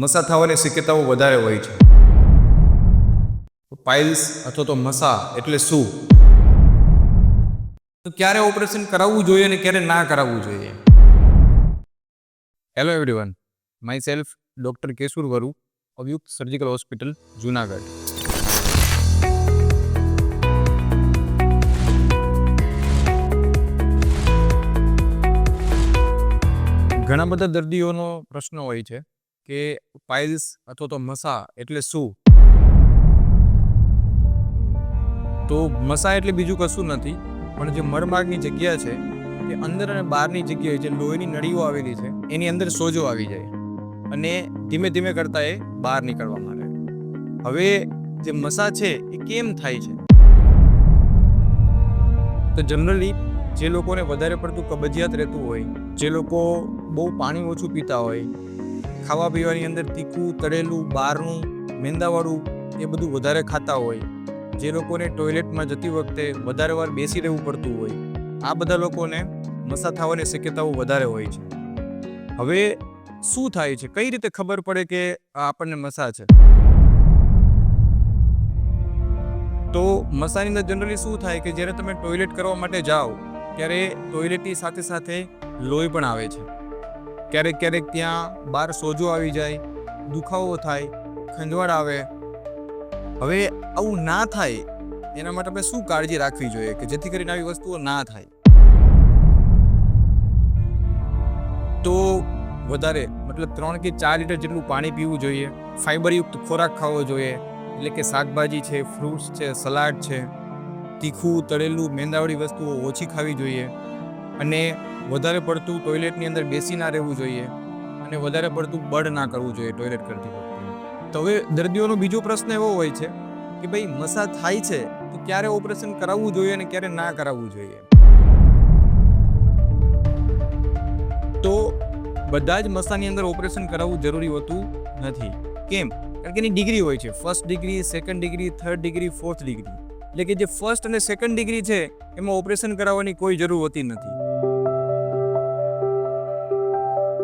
મસા થવાની શક્યતાઓ વધારે હોય છે. પાઇલ્સ અથવા તો મસા એટલે શું? તો ક્યારે ઓપરેશન કરાવવું જોઈએ અને ક્યારે ના કરાવવું જોઈએ? Hello everyone myself doctor Keshur Varu અવયુક્ત surgical hospital Junagadh. ઘણા બધા દર્દીઓનો પ્રશ્ન હોય છે. કે પાઇલ્સ અથવા તો મસા એટલે શું? તો મસા એટલે બીજું કશું નથી, પણ જે મરમાર્ગની જગ્યા છે કે અંદર અને બહારની જગ્યાએ જે લોહીની નળીઓ આવેલી છે, એની અંદર સોજો આવી જાય અને ધીમે ધીમે કરતા એ બહાર નીકળવા માંડે. હવે જે મસા છે, એ કેમ થાય છે? તો જનરલી જે લોકોને વધારે પડતું કબજિયાત રહેતું હોય, જે લોકો બહુ પાણી ઓછું પીતા હોય ખાવા પીવાની અંદર તીખું, તળેલું, બહારનું, મેંદાવાળું એ બધું વધારે ખાતા હોય. જે લોકોને ટોયલેટમાં જતી વખતે વધારે વાર બેસી રહેવું પડતું હોય, આ બધા લોકોને મસા થવાની શક્યતાઓ વધારે હોય છે. હવે શું થાય છે? કઈ રીતે ખબર પડે કે આપણને મસા છે? તો મસાની અંદર જનરલી શું થાય કે જ્યારે તમે ટોયલેટ કરવા માટે જાઓ, ત્યારે ટોયલેટની સાથે સાથે લોહી પણ આવે છે. ક્યારેક ક્યારેક ત્યાં બહાર સોજો આવી જાય, દુખાવો થાય, ખંજવાળ આવે. હવે આવું ના થાય, એના માટે આપણે શું કાળજી રાખવી જોઈએ કે જેથી કરીને આવી વસ્તુઓ ના થાય? તો વધારે, મતલબ ત્રણ કે ચાર લીટર જેટલું પાણી પીવું જોઈએ ફાઇબરયુક્ત ખોરાક ખાવો જોઈએ, એટલે કે શાકભાજી છે, ફ્રૂટ્સ છે, સલાડ છે, તીખું, તળેલું, મેંદાવાળી વસ્તુઓ ઓછી ખાવી જોઈએ. અને વધારે પડતું ટોયલેટની અંદર બેસી ના રહેવું જોઈએ અને વધારે પડતું બળ ના કરવું જોઈએ ટોયલેટ કરતી વખતે. તો હવે દર્દીઓનો બીજો પ્રશ્ન એવો હોય છે કે ભાઈ મસા થાય છે તો ક્યારે ઓપરેશન કરાવવું જોઈએ અને ક્યારે ના કરાવવું જોઈએ? તો બધા જ મસાની અંદર ઓપરેશન કરાવવું જરૂરી હોતું નથી. કેમ? કારણ કે એની ડિગ્રી હોય છે. First degree second degree third degree fourth degree એટલે કે જે ફર્સ્ટ અને સેકન્ડ ડિગ્રી છે, એમાં ઓપરેશન કરાવવાની કોઈ જરૂર હોતી નથી.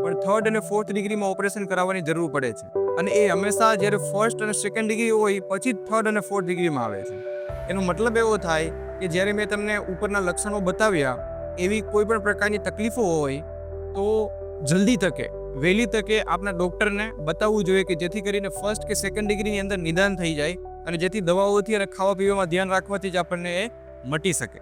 પણ થર્ડ અને ફોર્થ ડિગ્રીમાં ઓપરેશન કરાવવાની જરૂર પડે છે. અને એ હંમેશા જ્યારે ફર્સ્ટ અને સેકન્ડ ડિગ્રી હોય, પછી જ થર્ડ અને ફોર્થ ડિગ્રીમાં આવે છે. એનો મતલબ એવો થાય કે જ્યારે મેં તમને ઉપરના લક્ષણો બતાવ્યા, એવી કોઈ પણ પ્રકારની તકલીફો હોય, તો જલ્દી તકે, વહેલી તકે આપના ડૉક્ટરને બતાવવું જોઈએ કે જેથી કરીને ફર્સ્ટ કે સેકન્ડ ડિગ્રીની અંદર નિદાન થઈ જાય અને જેથી દવાઓથી અને ખાવા પીવામાં ધ્યાન રાખવાથી જ આપણને એ મટી શકે.